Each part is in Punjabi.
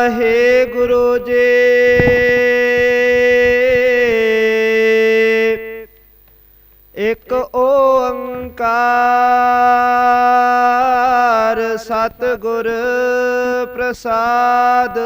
ਵਾਹਿ ਗੁਰੂ ਜੀ। ਇੱਕ ਓੰਕਾਰ ਸਤਿਗੁਰ ਪ੍ਰਸਾਦ।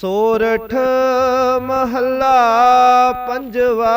ਸੋਰਠ ਮਹੱਲਾ ਪੰਜਵਾ।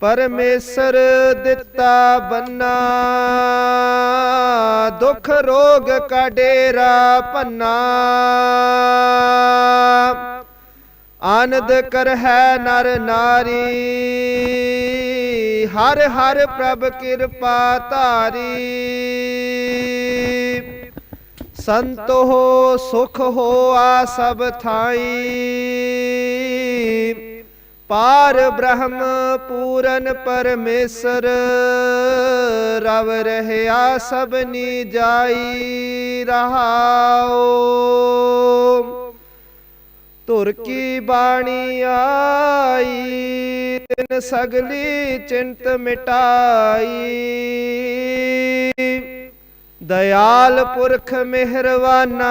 ਪਰਮੇਸ਼ਰ ਦਿੱਤਾ ਬੰਨਾ, ਦੁਖ ਰੋਗ ਕਾ ਡੇਰਾ ਪੰਨਾ। ਆਨੰਦ ਕਰ ਹੈ ਨਰ ਨਾਰੀ, ਹਰ ਹਰ ਪ੍ਰਭ ਕਿਰਪਾ ਧਾਰੀ। ਸੰਤ ਹੋ ਸੁਖ ਹੋ ਆ ਸਭ ਥਾਈ। ਪਾਰ ਬ੍ਰਹਮ ਪੂਰਨ ਪਰਮੇਸ਼ਰ, ਰਵ ਰਹਿਆ ਸਭਨੀ ਜਾਈ ਰਹਾਓ ਧੁਰ ਕੀ ਬਾਣੀ ਆਈ, ਤਿਨ ਸਗਲੀ ਚਿੰਤ ਮਿਟਾਈ। ਦਇਆਲ ਪੁਰਖ ਮਿਹਰਵਾਨਾ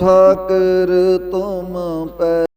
ਠਾਕਰ